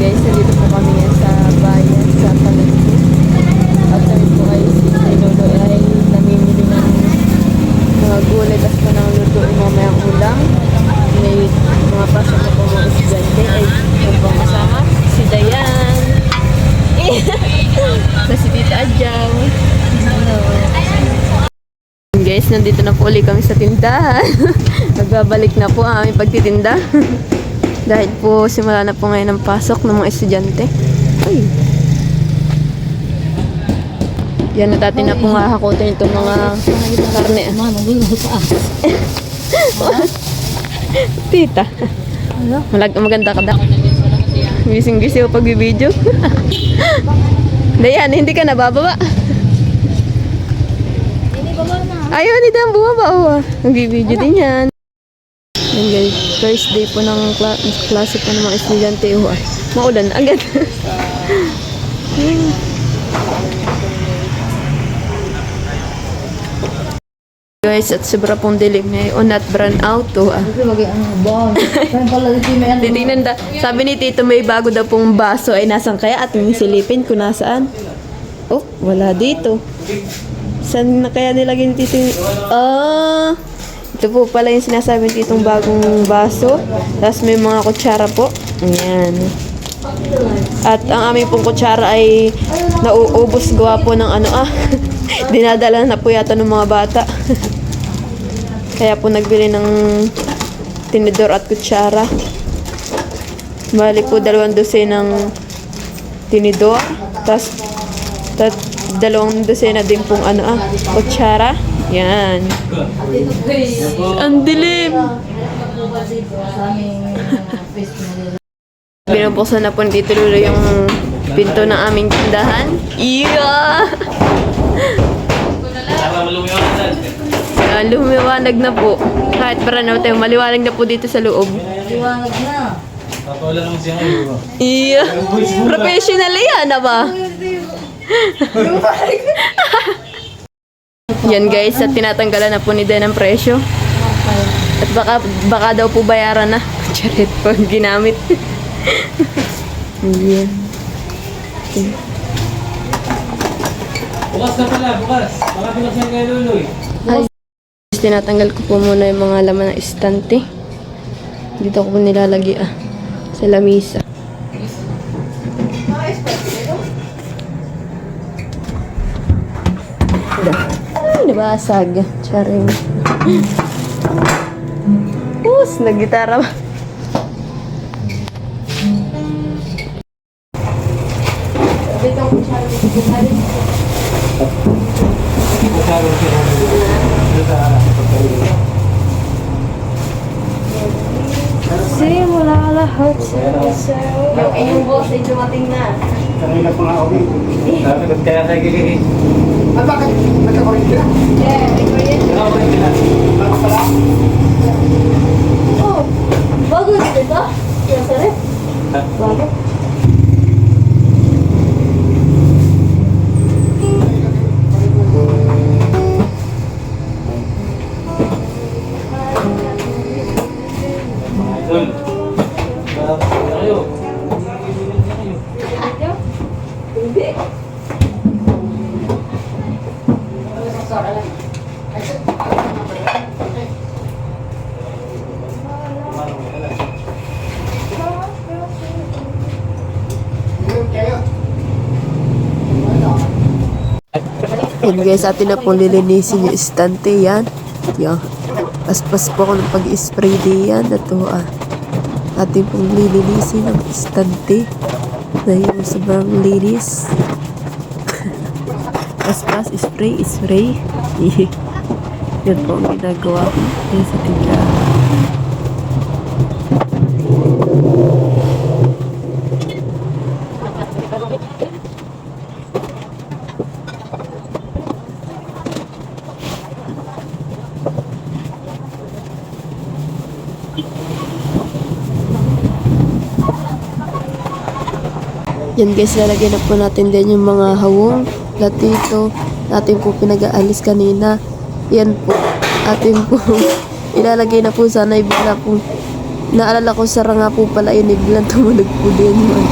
guys, nandito po kami ngayon sa bayan sa Palengke. At kami po ay si Lolo ay namimili ng mga gulay at pa nang lutuin mamayang ulam. May mga pasok na po mga estudyante ay yung pang kasama. Si Dayan. Sa Tita Adjaw. Hello. Guys, nandito na po ulit kami sa tindahan. Nagbabalik na po ang aming pagtitinda. Dahil po simula na po ngayon ang pasok ng mga estudyante. Ay. Yan na dati na po nga hakutin itong mga karne. Tita. Malag maganda ka daw. Gising-gising ako pag-video. Dayan, hindi ka nabababa. Hindi ba ba na? Ayaw ni Dan bumaba. Oh. Nag-video din yan. Yan guys, first day po ng kla klase po ng mga estudyante. Oh, ah, maulan agad. Guys, at sobra pong dilim ngayon at brown out. Oh, ah. Ano. Titingnan da. Sabi ni Tito may bago daw pong baso ay nasan kaya at silipin kung nasaan. Oh, wala dito. Saan na kaya nilagay ni Tito? Ah, ito po pala yung sinasabi ni Titong bagong baso. Tapos may mga kutsara po. Ayan. At ang aming pong kutsara ay nauubos gawa po ng ano ah. Dinadala na po yata ng mga bata. Kaya po nagbili ng tinidor at kutsara. Bali po dalawang dosena ng tinidor. Tapos tat, dalawang dosena din pong ano ah, kutsara. Yan. Ang dilim. Binubuksan na po ni Tito Lolo yung pinto ng aming tindahan. Yeah! Ah, lumiwanag na po. Kahit para na tayo, maliwanag na po dito sa loob. Liwanag na. Papawala naman siya ngayon. Iya. Professional yan, na ba? Yan guys, at tinatanggalan na po ni Den ang presyo. At baka, baka daw po bayaran na. Charit po ginamit. Yan. Bukas na pala, bukas. Baka pinaksan kayo luloy. Tinatanggal ko po muna yung mga laman ng estante. Dito ko po nilalagay ah. Sa lamisa. Ay, nabasag. Charing. Us, nagitara ba? Simula lahat sa Yung inyong boss ay dumating na. Kanina pa nga ako eh. Dapat kaya tayo kikiki. At bakit? Nagkakaroon ka? Yeah, may kuryente. Bago pala? Oh, bago dito ba? Yung sarap? Bago? Idol. Dapat Yan guys, atin na pong lilinisin yung estante yan. Yan. Paspas po ako ng pag-spray di yan. Ito ah. Atin pong lilinisin ang estante. Na yung sobrang linis. Paspas, spray, spray. yan po ang ginagawa ko. Sa tindahan. Yan guys, lalagyan na po natin din yung mga hawong, latito, natin po pinag-aalis kanina. Yan po, atin po ilalagay na po sana ibigla po. Naalala ko sa nga po pala yun, ibiglang tumunog po din man.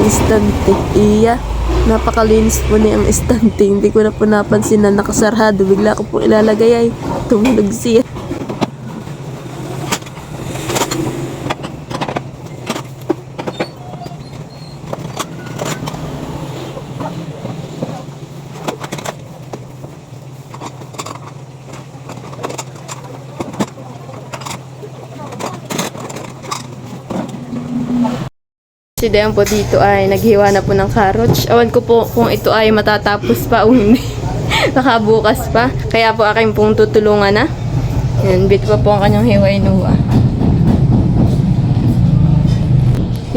Istante. Iya. Napakalinis po niya ang istante. Hindi ko na po napansin na nakasarado. Bigla ko po ilalagay ay tumunog siya. Si Dayan po dito ay naghiwa na po ng carrots. Awan ko po kung ito ay matatapos pa o hindi. Baka bukas pa. Kaya po aking pong tutulungan na. Yan, bit pa po ang kanyang hiwa inuwa.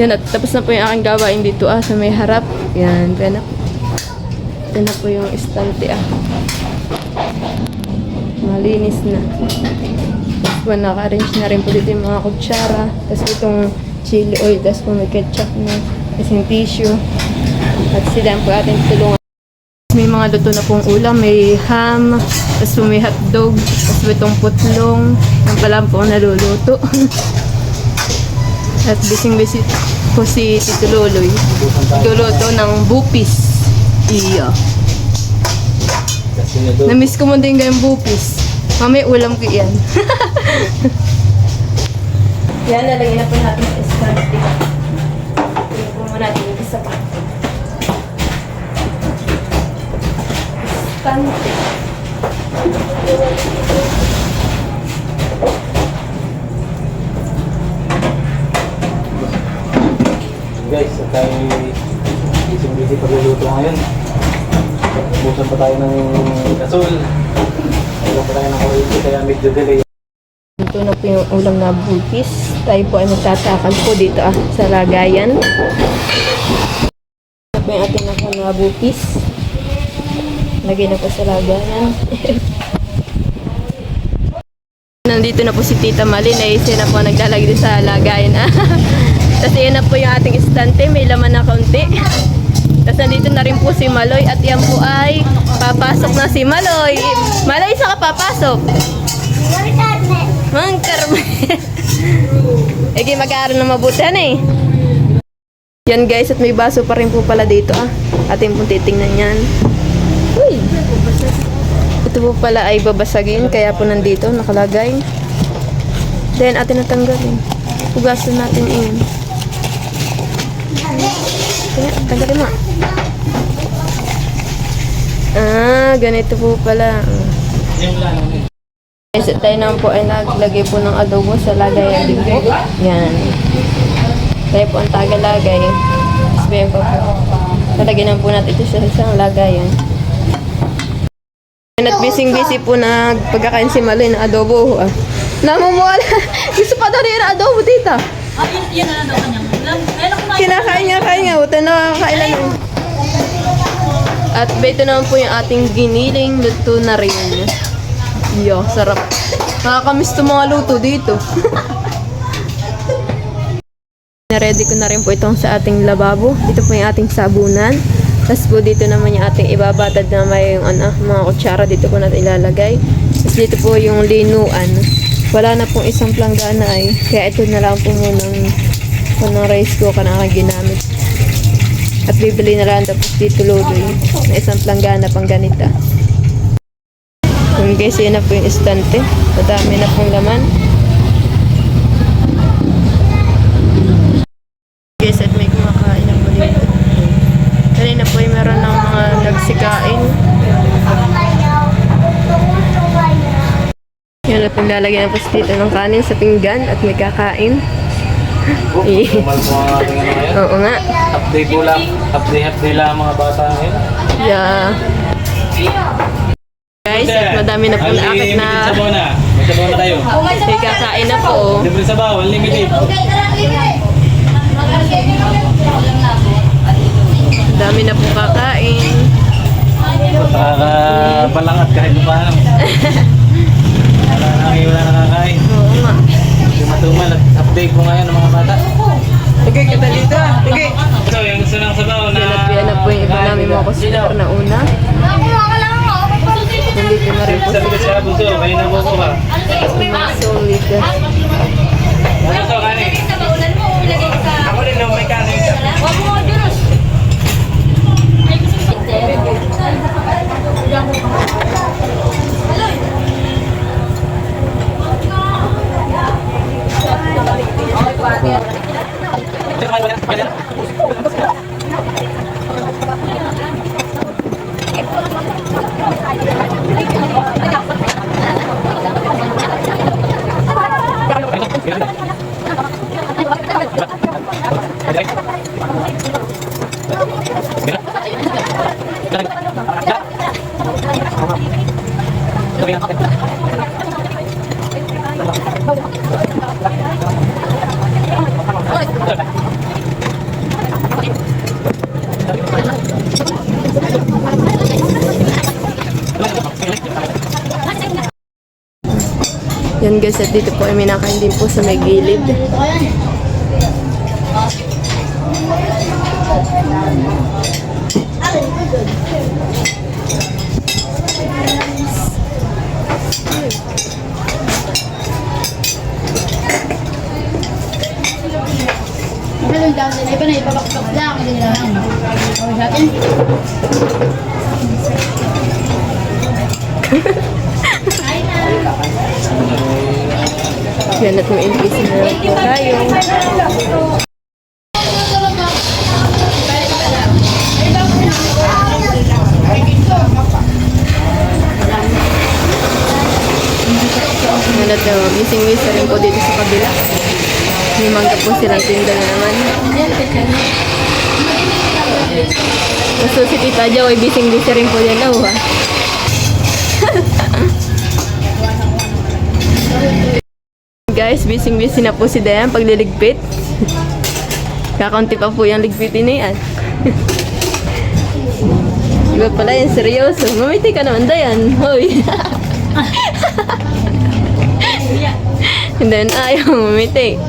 Yan, at tapos na po yung aking gawain dito ah, sa may harap. Yan, yan na. Yan na po yung estante ah. Malinis na. Tapos po naka-arrange na rin po dito yung mga kutsara. Tapos itong chili oil. Tapos po may ketchup na. Yung tissue. At sila po ating tulungan. May mga luto na pong ulam. May ham. Tapos po may hotdog. Tapos po itong putlong. Yan pala po ang naluluto. At bising-bising po si Tito Loloy. Luluto ng bupis. Iya. Namiss ko mo din yung bupis. Mamay ulam ko yan. yan, lalagyan na po natin sa stante. Tingnan po muna natin yung isa pa. Stante. Guys, at tayo isang busy pagluluto ngayon. Busan pa tayo ng gasol. Wala pa tayo ng kuryente kaya medyo delay. Yung ulam na bupis. Tayo po ay magtatakal po dito ah, sa lagayan. Ito yung ating naka na bupis. Lagay na po sa lagayan. Nandito na po si Tita Malin ay siya na po naglalagay din sa lagayan. ah. Tapos yan na po yung ating istante, may laman na kaunti. Tapos nandito na rin po si Maloy at yan po ay papasok na si Maloy. Maloy, saan ka papasok? Mang Carmen. Ege, mag-aaral na mabuti na eh. Yan guys, at may baso pa rin po pala dito ah. Ating pong titingnan yan. Uy! Ito po pala ay babasagin, kaya po nandito, nakalagay. Then, atin natanggalin. Pugasan natin yun. Kaya, tanggalin mo. Ah, ganito po pala. Yung lalo na Guys, tayo naman po ay naglagay po ng adobo sa lagayan din po. Yan. Tayo po ang tagalagay. Sabihin po po. Nalagyan naman po natin ito sa isang lagayan. Yan at busy-busy po na pagkakain si Maloy ng adobo. Ah. Namumuwala. Gusto pa daw rin ng adobo, tita. Ah, yun, yun na lang daw kanyang ulam. Kaya na kumain. Kinakain niya, kain nga. Buta na kailan na. At ito naman po yung ating giniling luto na rin. Yo, sarap. Nakakamiss to mga luto dito. Naready ko na rin po itong sa ating lababo. Ito po yung ating sabunan. Tapos po dito naman yung ating ibabatad na may yung ano, mga kutsara dito po natin ilalagay. Tapos dito po yung linuan. Wala na pong isang planggana ay. Kaya ito na lang po munang punang rice cooker na aking ginamit. At bibili na lang tapos dito lodoy na isang planggana pang ganita. Kung guys, yun na po yung estante. Madami na pong laman. Guys, at may kumakain ng muli. Kanina po ay meron ng mga nagsikain. Yan at naglalagay na po si Tito ng kanin sa pinggan at may kakain. Ating ano. Oo nga. Update po lang. Update, update lang ang mga bata ngayon. Yeah. Guys, at madami na po na akit na sabaw na. Na tayo. may kakain na po. Libre sabaw, unlimited. Dami na po kakain. Nakakabalangat kahit pa paano. Wala na kayo, wala nakakain. Oo nga. Hindi matumal at update po ngayon ng mga bata. Sige, kita dito. Sige. So, yung gusto ng sabaw na... Yan at yan na po yung iba namin mga customer na una. Nandito na rin po Sabi ko siya, bunso, kayo na po ko ba? mga solid. Bunso, Yan guys, at dito po ay minakain din po sa may gilid. Hello, dahil na iba na ipabakbak lang. Hindi nila lang. Okay sa atin. Yan at may increase na lang po tayo. Yan at uh, missing miss rin po dito sa kabila. May mangga po silang tinda na naman. Kaso si Tita Jo ay bising-busy rin po yan daw ha. Busy-busy na po si Dayan pagliligpit. Kakaunti pa po yung ligpitin na yan. Iba pala yan, seryoso. Mamiti ka naman, Dayan. Hoy. Hindi na ayaw mamiti.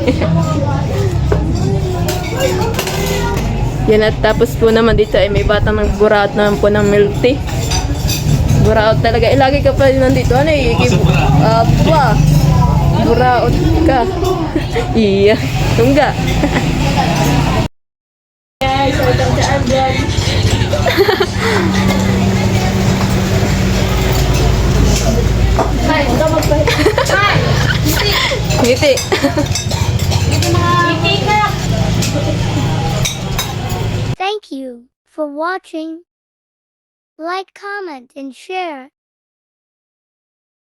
yan at tapos po naman dito ay may batang nagburaot naman po ng milk tea. Buraot talaga. Eh, lagi ka pa nandito. Ano eh? Apa. Buraot ka. iya. Tungga. Guys. Hi, ikaw magpahit. Hi! Ngiti. Ngiti ka! Thank you for watching. Like, comment, and share.